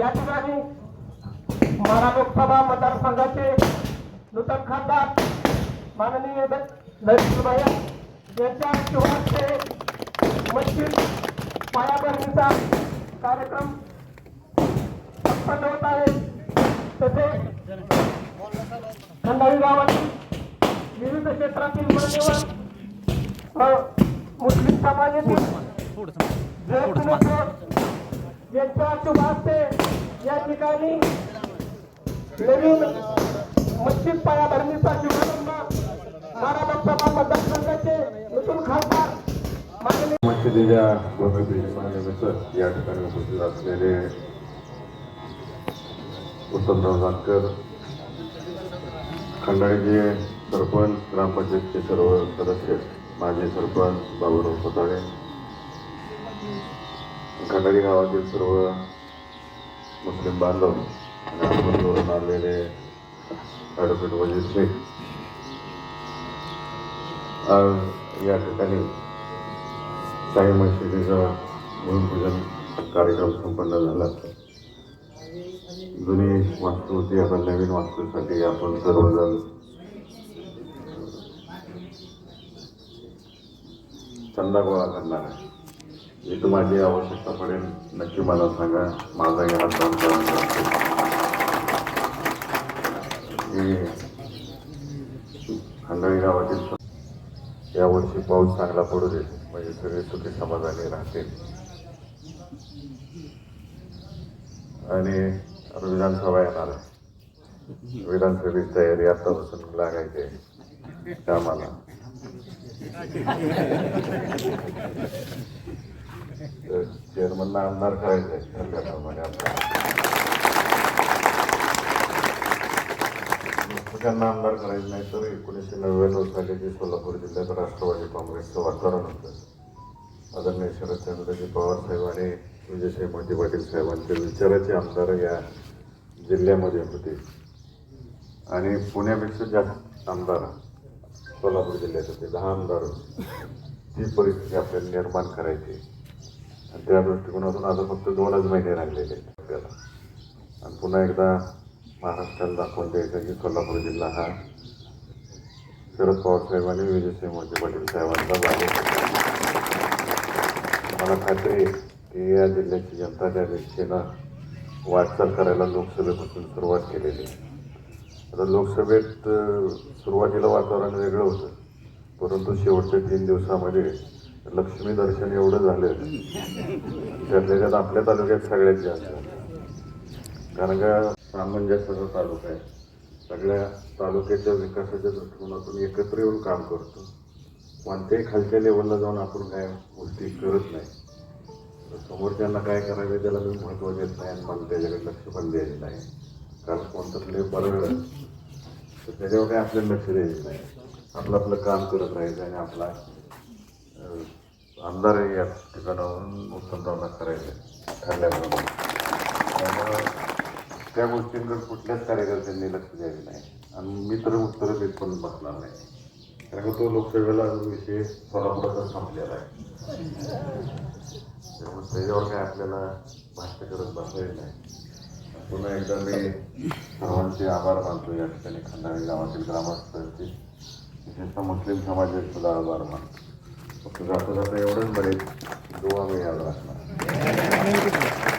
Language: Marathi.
या ठिकाणी लोकसभा मतदारसंघाचे नूतन खासदार माननीय नरेंद्रभाई यांच्या शुभारंभाचे मस्जिद पायाभरणीचा कार्यक्रम संपन्न होत आहे. तसेच खंडाळी गावातील विविध क्षेत्रातील मान्यवर मुस्लिम समाजातील ज्येष्ठ यांच्या शुभ हस्ते या ठिकाणी नवीन मस्जिद पायाभरणीचा शुभारंभ मारा लोकसभा मतदारसंघाचे नूतन खासदार या ठिकाणी उपस्थित असलेले उत्तमराव जानकर खंडाळीचे सरपंच ग्रामपंचायतचे सर्व सदस्य माजी सरपंच बाबूराव स्वतःळे खंडाळी गावातील सर्व मुस्लिम बांधव आणि आजूबाजूवरून आलेले ॲडव्होकेट वजीर शेख आज या ठिकाणी साई मशिदीचा भूमिपूजन कार्यक्रम संपन्न झाला. जुनी वास्तू होती नवीन वास्तूसाठी आपण सर्वजण चंदा गोळा करणार आहे. इथं माझी आवश्यकता पडेल नक्की मला सांगा माझाही हात दान मी गावातील यावर्षी पाऊस चांगला पडू दे म्हणजे सगळे सुखी समाधानी राहतील. आणि आता विधानसभा येणार आहे. विधानसभेची तयारी आतापासून लागायची आहे. कामाला. चेअरमनला आमदार करायचं आहे ठरल्याप्रमाणे आपल्याला त्यांना आमदार करायचं नाही तर एकोणीसशे नव्याण्णव साली जे सोलापूर जिल्ह्यात राष्ट्रवादी काँग्रेसचं वातावरण होतं आदरणीय शरदचंद्रजी पवार साहेब आणि विजयसाहेब मोहिते पाटील साहेबांचे विचाराचे आमदार या जिल्ह्यामध्ये होते आणि पुण्यापेक्षा जास्त आमदार सोलापूर जिल्ह्यात होते दहा आमदार होते ती परिस्थिती आपल्याला निर्माण करायची आणि त्या दृष्टिकोनातून आता फक्त दोनच महिने राहिलेले आहेत आपल्याला. आणि पुन्हा एकदा महाराष्ट्राला दाखवून द्यायचं की कोल्हापूर जिल्हा हा शरद पवार साहेब आणि विजयसिंह मोहिते पाटील साहेबांचा जागे मला खात्री की या जिल्ह्याची जनता त्या दृष्टीनं वाटचाल करायला लोकसभेपासून सुरुवात केलेली आहे. आता लोकसभेत सुरुवातीला वातावरण वेगळं होतं. परंतु शेवटच्या तीन दिवसामध्ये लक्ष्मी दर्शन एवढं झालं त्यातल्या त्यात आपल्या तालुक्यात सगळ्यात जास्त. कारण का सामंजस्याचा तालुका आहे. सगळ्या तालुक्याच्या विकासाच्या दृष्टिकोनातून एकत्र येऊन काम करतो. कोणत्याही खालच्या लेवलला जाऊन आपण काय गोष्टी करत नाही. समोरच्यांना काय करायचं त्याला मी महत्त्व देत नाही आणि मला त्याच्याकडे लक्ष पण द्यायचं नाही. कारण कोणतं लय बरं तर त्याच्यावर काय आपल्याला लक्ष द्यायचं नाही. आपलं आपलं काम करत राहायचं आणि आपला अं, या ठिकाणावरून उत्तमरावला करायचं ठरल्याप्रमाणे. त्यामुळं त्या गोष्टींकडे कुठल्याच कार्यकर्त्यांनी लक्ष द्यायचं नाही. आणि मी तर उत्तरं देत पण बसणार नाही. कारण का तो लोकसभेला अजून विषय सोलापुरातच संपलेला आहे. त्यामुळे त्याच्यावर काय आपल्याला भाष्य करत बसायचं नाही. पुन्हा एकदा मी सर्वांचे आभार मानतो या ठिकाणी खंडाळी गावातील ग्रामस्थांचे. विशेषतः मुस्लिम समाजाचे सुद्धा आभार मानतो. फक्त जाता जाता एवढंच बरेच दुवा मी याद राखणार